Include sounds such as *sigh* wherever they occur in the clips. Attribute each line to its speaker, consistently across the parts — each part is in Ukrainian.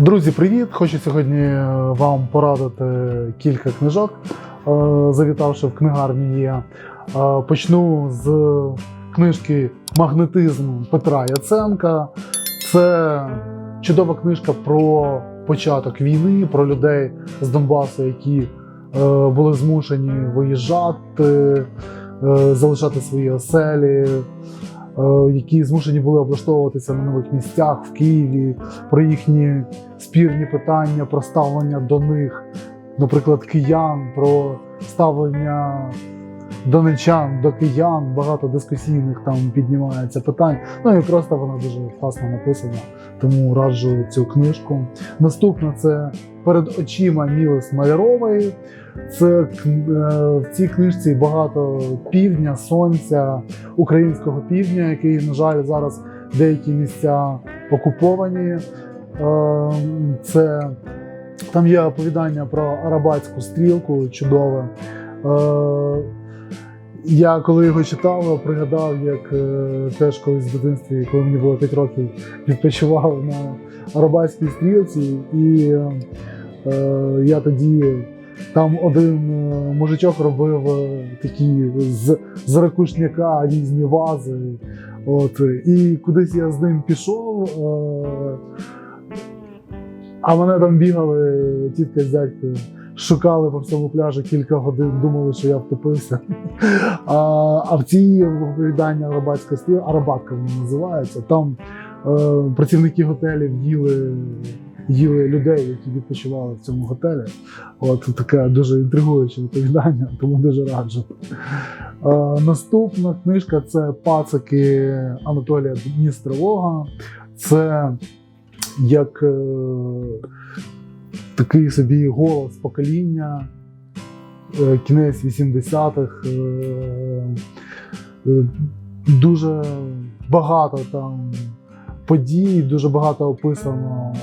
Speaker 1: Друзі, привіт! Хочу сьогодні е, вам порадити кілька книжок, е, завітавши в книгарню є. Е, Почну з книжки Магнетизм Петра Яценка. Це чудова книжка про початок війни, про людей з Донбасу, які були змушені виїжджати, залишати свої оселі, які змушені були облаштовуватися на нових місцях в Києві, про їхні спірні питання, про ставлення до них, наприклад, киян, про ставлення донечан до киян, багато дискусійних там піднімається питань. Ну і просто вона дуже класно написана, тому раджу цю книжку. Наступна це перед очима Мілес Малярової. Це е, в цій книжці багато півдня, сонця, українського півдня, який, на жаль, зараз деякі місця окуповані. Е, Це там є оповідання про арабатську стрілку чудове. Е, Я коли його читав, пригадав, як е, теж колись в дитинстві, коли мені було 5 років, відпочивав на арабатській стрілці, і е, я тоді там один е, мужичок робив е, такі з, з ракушняка різні вази. От, і кудись я з ним пішов. Е, а мене там бігали тітка з дядькою, шукали по всьому пляжу кілька годин, думали, що я втопився. А, а в цій оповіданні арабатська стріла, арабатка вона називається. Там е, працівники готелів їли, їли людей, які відпочивали в цьому готелі. От таке дуже інтригуюче оповідання, тому дуже раджу. Е, наступна книжка це пацики Анатолія Дністрового. Це як е, такий собі голос покоління, е, кінець 80-х. Е, е, дуже багато там подій, дуже багато описано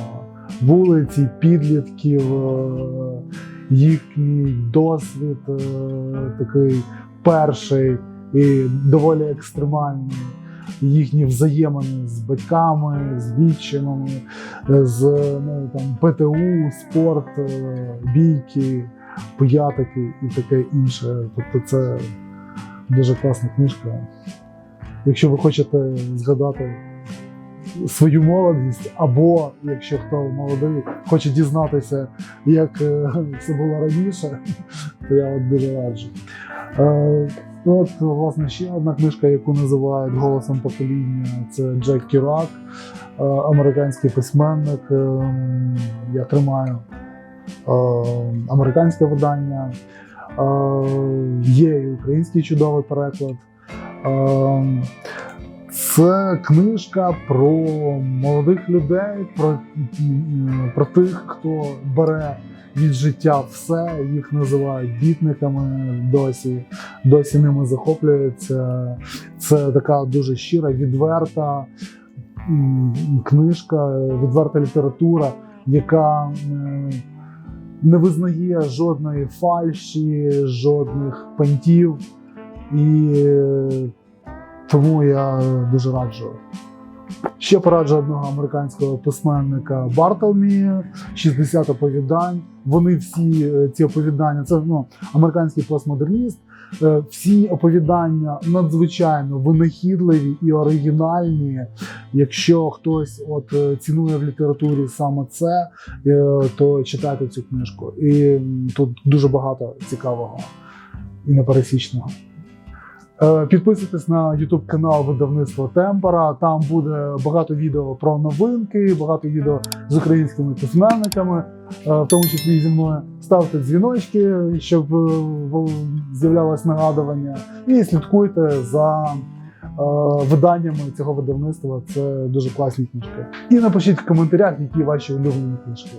Speaker 1: вулиці, підлітків, їхній досвід такий перший і доволі екстремальний. Їхні взаємини з батьками, з відчимами, з ну, там, ПТУ, спорт, е, бійки, пиятики і таке інше. Тобто це дуже класна книжка. Якщо ви хочете згадати свою молодість, або якщо хто молодий хоче дізнатися, як е, *laughs* це було раніше, *laughs* то я от дуже раджу. От, власне, ще одна книжка, яку називають голосом покоління, це Джек Кірак, е, американський письменник. Е, Я тримаю е, американське видання. Е, Є і український чудовий переклад. Це книжка про молодих людей, про, про тих, хто бере від життя все, їх називають бітниками досі, досі ними захоплюються. Це така дуже щира, відверта книжка, відверта література, яка е, не визнає жодної фальші, жодних пантів. І тому я дуже раджу. Ще пораджу одного американського письменника Бартелмі, 60 оповідань. Вони всі е, ці оповідання, це ну, американський постмодерніст. Е, Всі оповідання надзвичайно винахідливі і оригінальні. Якщо хтось от е, цінує в літературі саме це, то читайте цю книжку. І тут дуже багато цікавого і непересічного. Е, Підписуйтесь на YouTube канал видавництва Темпора. Там буде багато відео про новинки, багато відео з українськими письменниками, е, в тому числі зі мною. Ставте дзвіночки, щоб е, з'являлось нагадування, і слідкуйте за виданнями цього видавництва. Це дуже класні книжки. І напишіть в коментарях, які ваші улюблені книжки.